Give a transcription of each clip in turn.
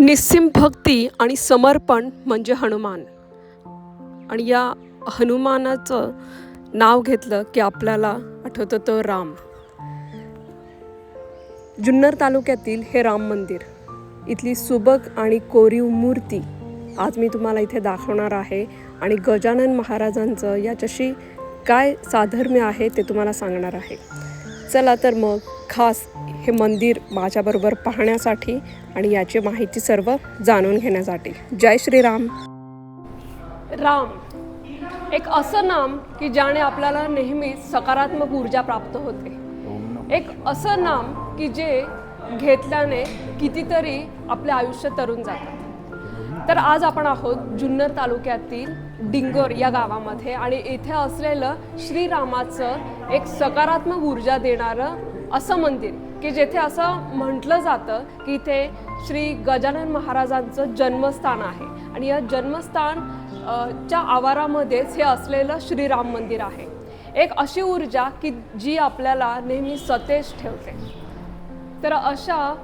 निस्सीम भक्ती आणि समर्पण म्हणजे हनुमान. आणि या हनुमानाचं नाव घेतलं की आपल्याला आठवतं तो राम. जुन्नर तालुक्यातील हे राम मंदिर इथली सुबक आणि कोरीव मूर्ती आज मी तुम्हाला इथे दाखवणार आहे. आणि गजानन महाराजांचं याच्याशी काय साधर्म्य आहे ते तुम्हाला सांगणार आहे. चला तर मग खास हे मंदिर माझ्याबरोबर पाहण्यासाठी आणि याची माहिती सर्व जाणून घेण्यासाठी. जय श्रीराम. राम. एक असं नाम की ज्याने आपल्याला नेहमी सकारात्मक ऊर्जा प्राप्त होते. एक असं नाम की जे घेतल्याने कितीतरी आपले आयुष्य तरुण जातात. तर आज आपण आहोत जुन्नर तालुक्यातील डिंगोर या गावामध्ये. आणि इथे असलेलं श्रीरामाचं एक सकारात्मक ऊर्जा देणारं असं मंदिर की जेथे असं म्हटलं जातं की इथे श्री गजानन महाराजांचं जन्मस्थान आहे. आणि या जन्मस्थान च्या आवारामध्येच हे असलेलं श्रीराम मंदिर आहे. एक अशी ऊर्जा की जी आपल्याला नेहमी सतेज ठेवते. तर अशा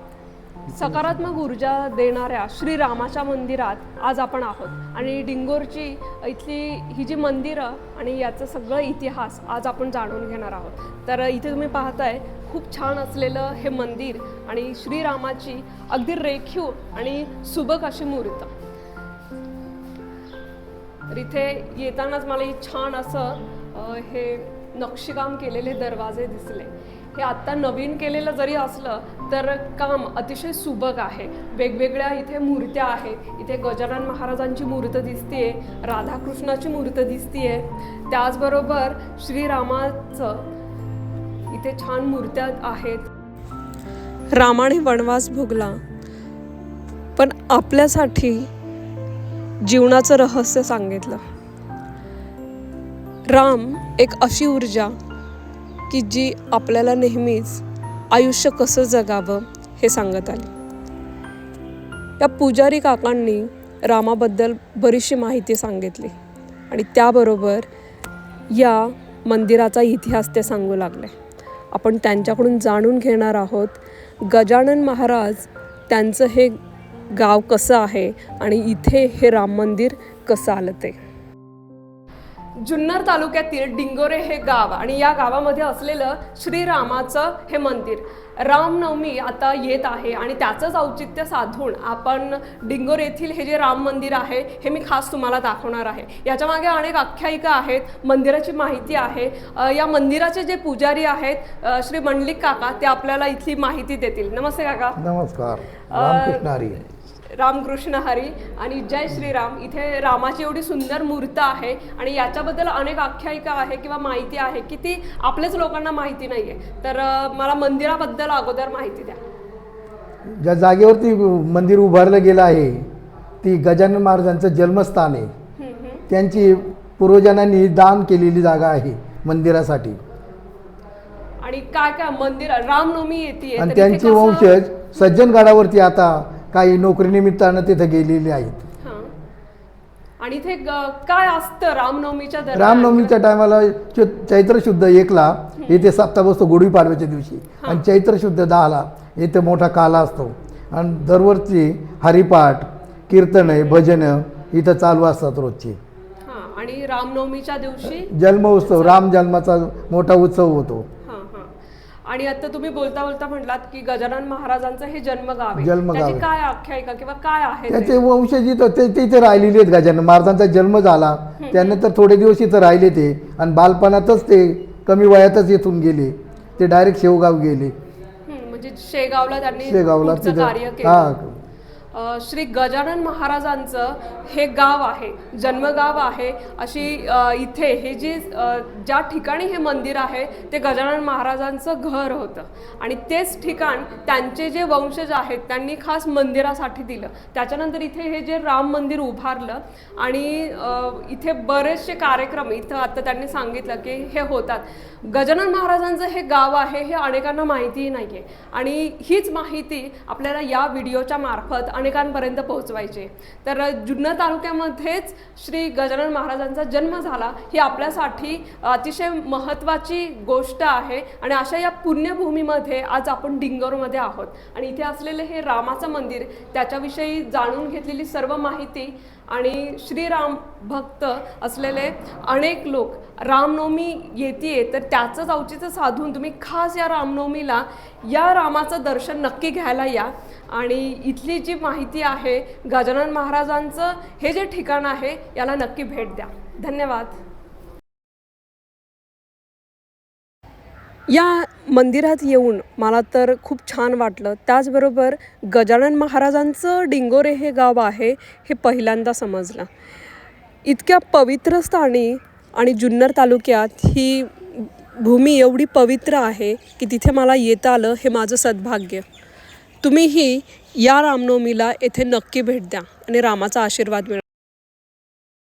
सकारात्मक ऊर्जा देणाऱ्या श्रीरामाच्या मंदिरात आज आपण आहोत. आणि डिंगोरची इथली ही जी मंदिरं आणि याचं सगळं इतिहास आज आपण जाणून घेणार आहोत. तर इथे तुम्ही पाहताय खूप छान असलेलं हे मंदिर आणि श्रीरामाची अगदी रेखीव आणि सुबक अशी मूर्त. तर इथे येतानाच मला हे छान असं हे नक्षीकाम केलेले दरवाजे दिसले. हे आत्ता नवीन केलेलं जरी असलं तर काम अतिशय सुबक आहे. वेगवेगळ्या इथे मूर्त्या आहेत. इथे गजानन महाराजांची मूर्त दिसतीये राधाकृष्णाची मूर्त दिसतीये. त्याचबरोबर श्रीरामाचं इथे छान मूर्त्या आहेत. रामाने वनवास भोगला. पण आपल्यासाठी जीवनाचं रहस्य सांगितलं. राम एक अशी ऊर्जा की जी आपल्याला नेहमीच आयुष्य कसं जगावं हे सांगत आली. या पुजारी काकांनी रामाबद्दल बरीचशी माहिती सांगितली आणि त्याबरोबर या मंदिराचा इतिहास ते सांगू लागले आपण त्यांच्याकडून जाणून घेणार आहोत गजानन महाराज त्यांचं हे गाव कसं आहे आणि इथे हे राम मंदिर कसं आलं ते. जुन्नर तालुक्यातील डिंगोरे हे गाव आणि या गावामध्ये असलेलं श्रीरामाचं हे मंदिर. रामनवमी आता येत आहे आणि त्याचंच औचित्य साधून आपण डिंगोर येथील हे जे राम मंदिर आहे हे मी खास तुम्हाला दाखवणार आहे. याच्या मागे अनेक आख्यायिका आहेत मंदिराची माहिती आहे. या मंदिराचे जे पुजारी आहेत श्री मंडलिक काका ते आपल्याला इथली माहिती देतील. नमस्ते काका. नमस्कार. रामकृष्ण हरी आणि जय श्रीराम. इथे रामाची एवढी सुंदर मूर्त आहे आणि याच्याबद्दल अनेक आख्यायिका आहे किंवा माहिती आहे की ती आपल्याच लोकांना माहिती नाही आहे तर मला मंदिराबद्दल अगोदर माहिती द्या. ज्या जागेवरती मंदिर उभारलं गेलं आहे ती गजानन महाराजांचं जन्मस्थान आहे. त्यांची पूर्वजांनी दान केलेली जागा आहे मंदिरासाठी. आणि काय काय मंदिर रामनवमी येते. आणि त्यांचे वंशज सज्जनगडावरती आता काही नोकरीनिमित्तानं तिथं गेलेले आहेत. आणि इथे काय असतं रामनवमीच्या रामनवमीच्या टायमाला चैत्र शुद्ध एकला इथे सप्ताह बसतो गुढीपाडव्याच्या दिवशी. आणि चैत्र शुद्ध दहाला इथे मोठा काला असतो. आणि दरवर्षी हरिपाठ कीर्तन भजन इथं चालू असतात रोजचे. आणि रामनवमीच्या दिवशी? जन्मोत्सव राम जन्माचा मोठा उत्सव होतो. आणि आता तुम्ही बोलता बोलता म्हटलात की गजानन महाराजांचं हे जन्मगाव आहे. जन्मगाव त्याची आहे. काय आख्यायिका किंवा काय आहे ते? त्याचे वंशज इथं ते ते इथे राहिलेले आहेत गजानन. महाराजांचा जन्म झाला. त्यानंतर थोडे दिवस इथं राहिले ते. आणि बालपणातच ते कमी वयातच इथून गेले. ते डायरेक्ट शेवगाव गेले. म्हणजे शेगावला त्यांनी शेगावला कार्य तिथं केलं हा श्री गजानन महाराजांचं हे गाव आहे जन्मगाव आहे. अशी इथे हे जे ज्या ठिकाणी हे मंदिर आहे ते गजानन महाराजांचं घर होतं. आणि तेच ठिकाण त्यांचे जे वंशज आहेत त्यांनी खास मंदिरासाठी दिलं. त्याच्यानंतर इथे हे जे राम मंदिर उभारलं आणि इथे बरेचसे कार्यक्रम इथं आता त्यांनी सांगितलं की हे होतात. गजानन महाराजांचं हे गाव आहे हे अनेकांना माहितीही नाही आहे आणि हीच माहिती आपल्याला या व्हिडिओच्या मार्फत अनेकांपर्यंत पोहोचवायचे. तर जुन्नर तालुक्यामध्येच श्री गजानन महाराजांचा जन्म झाला ही आपल्यासाठी अतिशय महत्त्वाची गोष्ट आहे आणि अशा या पुण्यभूमीमध्ये आज आपण डिंगोरमध्ये आहोत. आणि इथे असलेले हे रामाचं मंदिर त्याच्याविषयी जाणून घेतलेली सर्व माहिती आणि श्रीराम भक्त असलेले अनेक लोक रामनवमी येते तर त्याचंच औचित्य साधून तुम्ही खास या रामनवमीला या रामाचं दर्शन नक्की घ्यायला या. आणि इथली जी माहिती आहे गजानन महाराजांचं हे जे ठिकाण आहे याला नक्की भेट द्या. धन्यवाद. या मंदिरात येऊन मला तर खूप छान वाटलं. त्याचबरोबर गजानन महाराजांचं डिंगोरे हे गाव आहे हे पहिल्यांदा समजलं. इतक्या पवित्र स्थानी आणि जुन्नर तालुक्यात ही भूमी एवढी पवित्र आहे की तिथे मला येता आलं हे माझं सद्भाग्य. तुम्हीही या रामनवमीला येथे नक्की भेट द्या आणि रामाचा आशीर्वाद मिळवा.